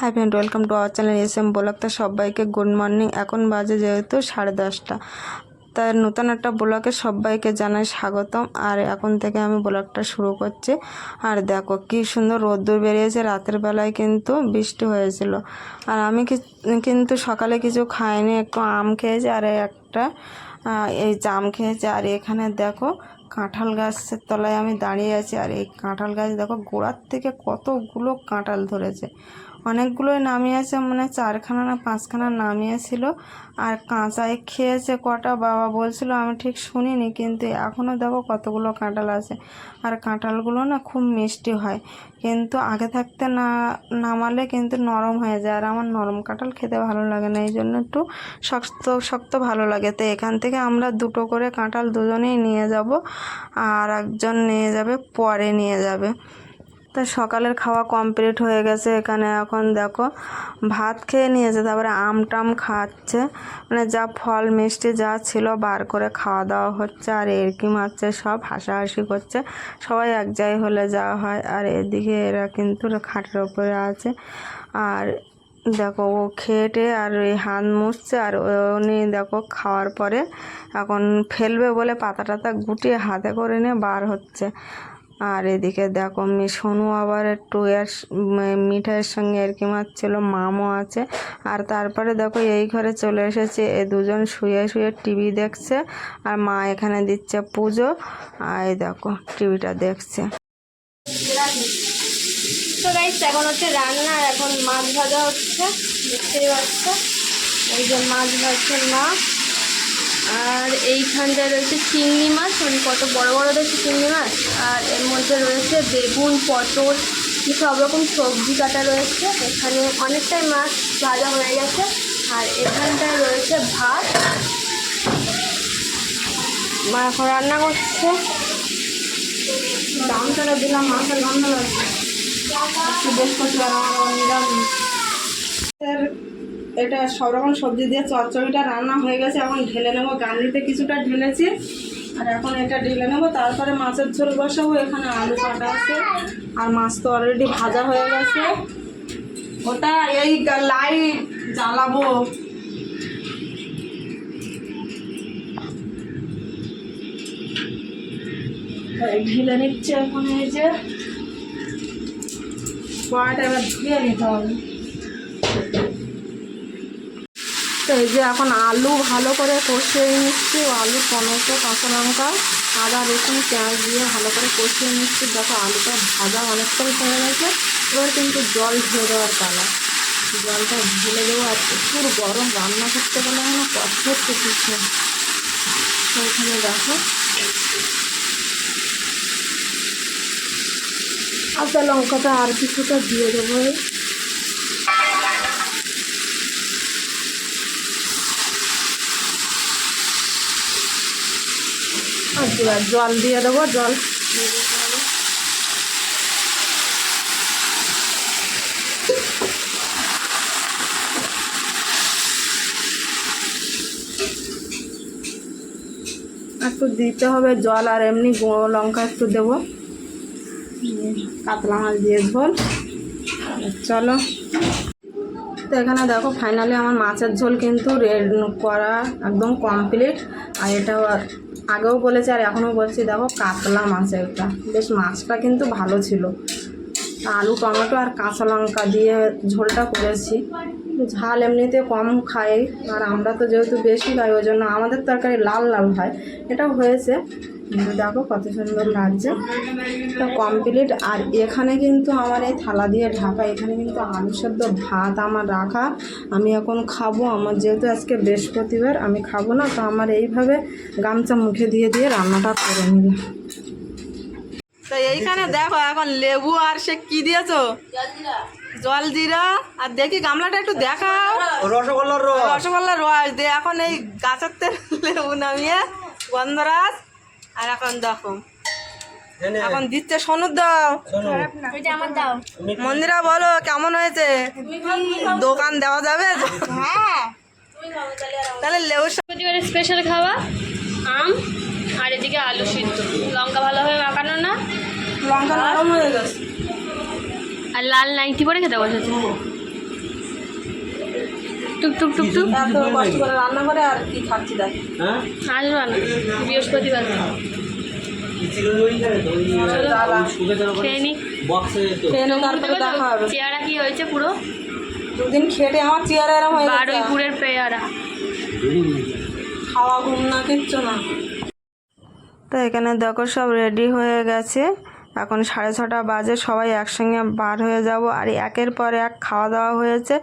Hi friend welcome to our channel S M vlog তা সবাইকে good morning এখন বাজে যেহেতু সাড়ে দশটা। তার নতুন একটা ব্লগে সবাইকে জানাই স্বাগতম। আর এখন থেকে আমি ব্লগটা শুরু করছি। আর দেখো কি সুন্দর রোদ্দুর বেরিয়েছে। রাতের বেলায় কিন্তু বৃষ্টি হয়েছিল। আর আমি কিন্তু সকালে কিছু খাইনি। একটু আম খেয়েছি আর একটা এই জাম খেয়েছি। আর এখানে দেখো কাঁঠাল গাছের তলায় আমি দাঁড়িয়ে আছি আর এই কাঁঠাল গাছ দেখো গোড়ার থেকে কতগুলো কাঁঠাল ধরেছে। অনেকগুলোই নামিয়েছে মানে চারখানা না পাঁচখানা নামিয়েছিল আর কাঁচায় খেয়েছে কটা বাবা বলছিল, আমি ঠিক শুনিনি কিন্তু এখনও দেখো কতগুলো কাঁঠাল আছে। আর কাঁঠালগুলো না খুব মিষ্টি হয়। কিন্তু আগে থাকতে না, নামালে কিন্তু নরম হয়ে যায়। আর আমার নরম কাঁঠাল খেতে ভালো লাগে না এই জন্য একটু শক্ত শক্ত ভালো লাগে। তো এখান থেকে আমরা দুটো করে কাঁঠাল দুজনেই নিয়ে যাব, আর একজন নিয়ে যাবে, পরে নিয়ে যাবে। তা সকালের খাওয়া কমপ্লিট হয়ে গেছে। এখানে এখন দেখো ভাত খেয়ে নিয়েছে, তারপরে আম টাম খাচ্ছে। মানে যা ফল, মিষ্টি যা ছিল বার করে খাওয়া দাওয়া হচ্ছে, আর এরকি মারছে, সব হাসাহাসি করছে। সবাই এক জায়গায় হলে যাওয়া হয়, আর এদিকে এরা কিন্তু খাটের ওপরে আছে। আর দেখো ও খেটে আর ওই হাত মুছছে, আর উনি দেখো খাওয়ার পরে এখন ফেলবে বলে পাতা টাতা গুটিয়ে হাতে করে নিয়ে বার হচ্ছে। আর এদিকে দেখো সোনু আবার একটু এর মিঠাইয়ের সঙ্গে আর কি মারছিল, মামও আছে। আর তারপরে দেখো এই ঘরে চলে এসেছে, এ দুজন শুয়ে শুয়ে টিভি দেখছে আর মা এখানে দিচ্ছে পুজো। আর এই দেখো টিভিটা দেখছে। এখন হচ্ছে রান্না, এখন মাছ ভাজা হচ্ছে, দেখতেই পাচ্ছ। মাছ ভাজছে মা। আর এইখানটায় রয়েছে চিংড়ি মাছ মানে কত বড় বড় রয়েছে চিংড়ি মাছ, আর এর মধ্যে রয়েছে বেগুন, পটল সব রকম সবজি কাটা রয়েছে। এখানে অনেকটাই মাছ ভাজা হয়ে গেছে, আর এখানটায় রয়েছে ভাত। মা, এখন রান্না করছে। দামটা দিলাম, মাছের গন্ধ লাগছে। নিরামিষ। এর এটা সব রকম সবজি দিয়ে চচ্চড়িটা রান্না হয়ে গেছে। এখন ঢেলে নেব গান্ডিতে কিছুটা ঢেলেছি। আর এখন এটা ঢেলে নেব। তারপরে মাছের ঝোল বসাবো। এখানে আলু কাটা আছে। আর মাছ তো অলরেডি ভাজা হয়ে গেছে। ওটা এই লাইট জ্বালাবো। ঢেলে নিচ্ছে এখন এই যে। কড়াইটা এবার ধুয়ে নিতে হবে। তো এই যে এখন আলু ভালো করে কষিয়ে নিচ্ছি। আলু টমেটো কাঁচা লঙ্কা আদা, রসুন, পেঁয়াজ দিয়ে ভালো করে কষিয়ে নিচ্ছি। দেখো আলুটা ভাজা অনেকটাই হয়ে গেছে। এবার কিন্তু জল ঢেলে দেওয়ার পালা। জলটা ঢেলে দেবো আর প্রচুর গরম। রান্না করতে গেলে এখন কষ্ট তো এখানে দেখো। আদা, লঙ্কাটা আর কিছুটা দিয়ে দেবো। এবার জল দিয়ে দেবো, জল। একটু দিতে হবে জল, আর এমনি গুঁড়ো লঙ্কা একটু দেবো। কাতলা মাছ দিয়ে ঝোল চলো। তো এখানে দেখো ফাইনালি আমার মাছের ঝোল কিন্তু রেড করা একদম কমপ্লিট আর এটা আগেও বলেছি আর এখনও বলছি, দেখো কাতলা মাছ একটা। বেশ মাছটা কিন্তু ভালো ছিল। আলু, টমেটো আর কাঁচা লঙ্কা দিয়ে ঝোলটা করেছি। ঝাল এমনিতে কম খাই আর আমরা তো যেহেতু বেশি খাই ওই জন্য আমাদের তরকারি লাল লাল হয়। এটাও হয়েছে। কিন্তু দেখো কত সুন্দর লাগছে। তো কমপ্লিট আর এখানে কিন্তু আমার এই থালা দিয়ে ঢাকা এখানে কিন্তু আলু সেদ্ধ ভাত আমার রাখা। আমি এখন খাব। আমার যেহেতু আজকে বৃহস্পতিবার আমি খাব না তো আমার এইভাবে গামছা মুখে দিয়ে দিয়ে রান্নাটা করে নিলাম তো এইখানে দেখো এখন লেবু আর সে কি দিয়েছ? জল জিরা আর দেখি গামলাটা একটু দেখাও। রসগোল্লার রস। রসগোল্লার রস। দিয়ে এখন এই গাছের তেল লেবু নামিয়ে গন্ধরাজ আর এখন দেখো। এখন দিচ্ছে সনুদ দাও। মন্দিরা বলো কেমন হয়েছে? দোকান দেওয়া যাবে? হ্যাঁ। তাহলে লেবু স- স্পেশাল খাওয়া আম আর এদিকে আলু সিদ্ধ। লঙ্কা ভালোভাবে মাখানো না। লঙ্কা নরম হয়ে গেছে। আর লাল নাইটি পরে খেতে বসেছে। টুক টুক টুক টুক। এত কষ্ট করে রান্না করে আর কি খাচ্ছি দেখ। হ্যাঁ? আসব না বৃহস্পতিবার। কি হয়েছে পুরো? দুদিন খেটে আমার চেয়ারে এরম হয়ে গেছে। বারুইপুরের পেয়ারা। খাওয়া ঘুম না কিচ্ছু না। তো এখানে দেখো সব রেডি হয়ে গেছে। এখন সাড়ে ছটা বাজে, সবাই একসঙ্গে বার হয়ে যাব। আর একের পর এক খাওয়া দাওয়া হয়েছে।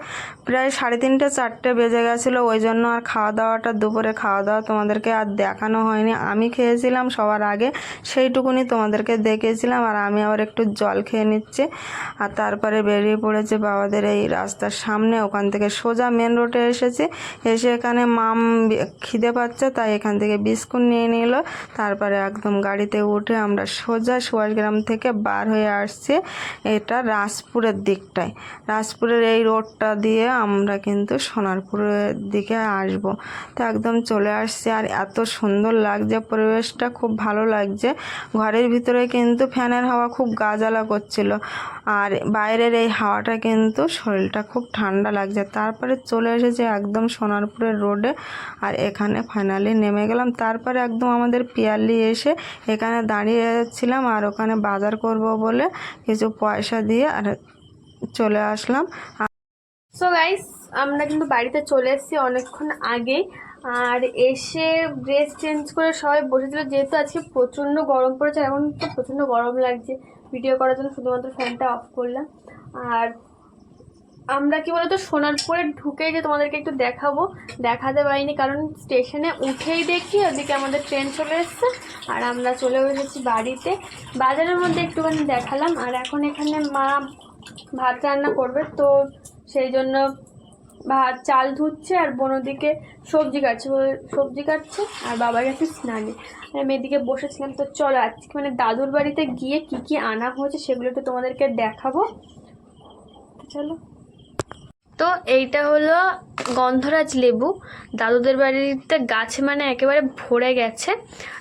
প্রায় সাড়ে তিনটে, চারটে বেজে গেছিল, ওই জন্য আর খাওয়া দাওয়াটা দুপুরে খাওয়া দাওয়া তোমাদেরকে আর দেখানো হয়নি। আমি খেয়েছিলাম সবার আগে, সেইটুকুনি তোমাদেরকে দেখেছিলাম আর আমি আবার একটু জল খেয়ে নিচ্ছি। আর তারপরে বেরিয়ে পড়েছে বাবাদের এই রাস্তার সামনে, ওখান থেকে সোজা মেন রোডে এসেছে। এসে এখানে মাম খিদে পাচ্ছে, তাই এখান থেকে বিস্কুট নিয়ে নিল। তারপরে একদম গাড়িতে উঠে আমরা সোজা সুভাষগ্রাম থেকে বার হয়ে আসছে এটা রাজপুরের দিকটায়। রাজপুরের এই রোডটা দিয়ে আমরা কিন্তু সোনারপুরের দিকে আসব। তো একদম চলে আসছি আর এত সুন্দর লাগছে, পরিবেশটা খুব ভালো লাগছে। ঘরের ভিতরে কিন্তু ফ্যানের হাওয়া খুব গা জ্বালা করছিল আর বাইরের এই হাওয়াটা কিন্তু শরীরটা খুব ঠান্ডা লাগছে। তারপরে চলে এসেছে একদম সোনারপুরের রোডে আর এখানে ফাইনালি নেমে গেলাম। তারপরে একদম আমাদের পিয়ালি এসে এখানে দাঁড়িয়েছিলাম আর ওখানে বাজার করব বলে কিছু পয়সা দিয়ে আর চলে আসলাম। সো গাইস আমরা কিন্তু বাড়িতে চলে এসেছি অনেকক্ষণ আগেই। আর এসে ড্রেস চেঞ্জ করে সবাই বসেছিল, যেহেতু আজকে প্রচণ্ড গরম পড়েছে এখন তো প্রচণ্ড গরম লাগছে। ভিডিও করার জন্য শুধুমাত্র ফ্যানটা অফ করলাম। আর আমরা কি বলতো, সোনারপুরে ঢুকেই যে তোমাদেরকে একটু দেখাবো, দেখাতে পারিনি, কারণ স্টেশনে উঠেই দেখি, ওদিকে আমাদের ট্রেন চলে এসছে, আর আমরা চলে এসেছি বাড়িতে। বাজারের মধ্যে একটুখানি দেখালাম, আর এখন এখানে মা ভাত রান্না করবে, তো সেই জন্য ভাত, চাল ধুচ্ছে, আর বোনদিকে সবজি কাটছে সবজি কাটছে, আর বাবা গেছে স্নানে। আর আমি এদিকে বসেছিলাম, তো চলো আজকে মানে দাদুর বাড়িতে গিয়ে কি কি আনা হয়েছে সেগুলো একটু তোমাদেরকে দেখাবো। চলো। তো এইটা হলো গন্ধরাজ লেবু। দাদুদের বাড়িতে গাছ মানে একেবারে ভরে গেছে।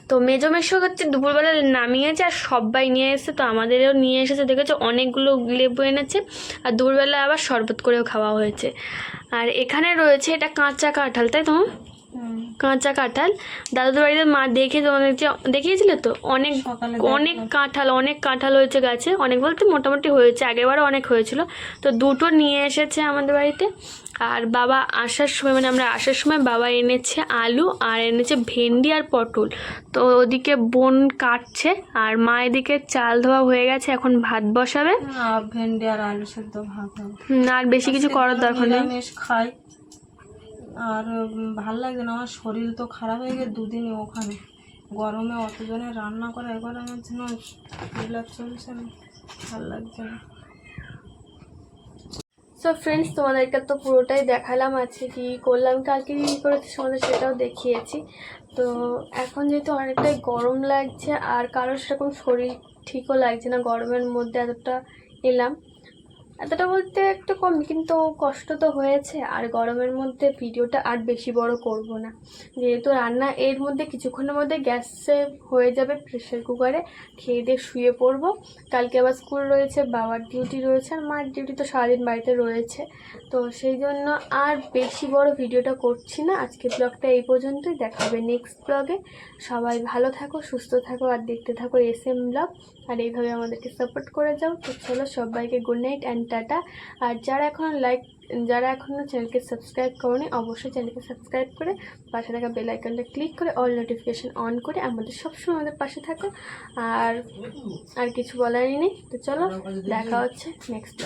তো মেজো মেশো হচ্ছে দুপুরবেলা নামিয়েছে আর সবাই নিয়ে এসেছে। তো আমাদেরও নিয়ে এসেছে, দেখেছ? অনেকগুলো লেবু এনেছে আর দুপুরবেলা আবার শরবত করেও খাওয়া হয়েছে। আর এখানে রয়েছে এটা কাঁচা কাঁঠাল, তাই তো? কাঁচা কাঁঠাল। দাদুদের বাড়িতে মা দেখে তোমাদের যে দেখিয়েছিলে তো? অনেক অনেক কাঁঠাল অনেক কাঁঠাল হয়েছে গাছে। অনেক বলতে মোটামুটি হয়েছে আগেরবারও অনেক হয়েছিল। তো দুটো নিয়ে এসেছে আমাদের বাড়িতে। আর বাবা আসার সময় মানে আমরা আসার সময় বাবা এনেছে আলু আর এনেছে ভেন্ডি আর পটল। তো ওদিকে বোন কাটছে আর মা এদিকে চাল ধোয়া হয়ে গেছে এখন ভাত বসাবে। ভেন্ডি আর আলু সেদ্ধ ভাত আর বেশি কিছু করার দরকার নেই। খাই। আর ভালো লাগছে না। আমার শরীর তো খারাপ হয়ে গেছে দুদিন ওখানে। গরমে অতজনে রান্না করে একবার আমার যেন রিল্যাক্স চলছে না। ভালো লাগছে না। সো ফ্রেন্ডস তোমাদেরকে তো পুরোটাই দেখালাম আছে কি করলাম কালকে কী করেছি তোমাদের সেটাও দেখিয়েছি। তো, এখন যেহেতু অনেকটাই গরম লাগছে, আর কারোর সেরকম শরীর ঠিকও লাগছে না, গরমের মধ্যে এতটা এলাম। এতটা বলতে একটু কম, কিন্তু কষ্ট তো হয়েছে। আর গরমের মধ্যে ভিডিওটা আর বেশি বড় করব না। যেহেতু রান্না এর মধ্যে কিছুক্ষণের মধ্যে গ্যাসে হয়ে যাবে প্রেশার কুকারে, খেয়ে দিয়ে শুয়ে পড়ব। কালকে আবার স্কুল রয়েছে, বাবার ডিউটি রয়েছে, আর মার ডিউটি তো সারাদিন বাড়িতে রয়েছে। তো সেই জন্য আর বেশি বড় ভিডিওটা করছি না। আজকের ব্লগটা এই পর্যন্তই। দেখা হবে নেক্সট ব্লগে। সবাই ভালো থাকো, সুস্থ থাকো, আর দেখতে থাকো এস এম ব্লগ। আর এইভাবে আমাদেরকে সাপোর্ট করে যাও। তো চলো সবাইকে গুড নাইট অ্যান্ড টাটা। আর যারা এখন লাইক যারা এখনও চ্যানেলকে সাবস্ক্রাইব করনি অবশ্যই চ্যানেলকে সাবস্ক্রাইব করে পাশে থাকা বেল আইকনটা ক্লিক করে অল নোটিফিকেশান অন করে আমাদের সবসময় আমাদের পাশে থাকো। আর আর কিছু বলারই নেই। তো চলো দেখা হচ্ছে নেক্সট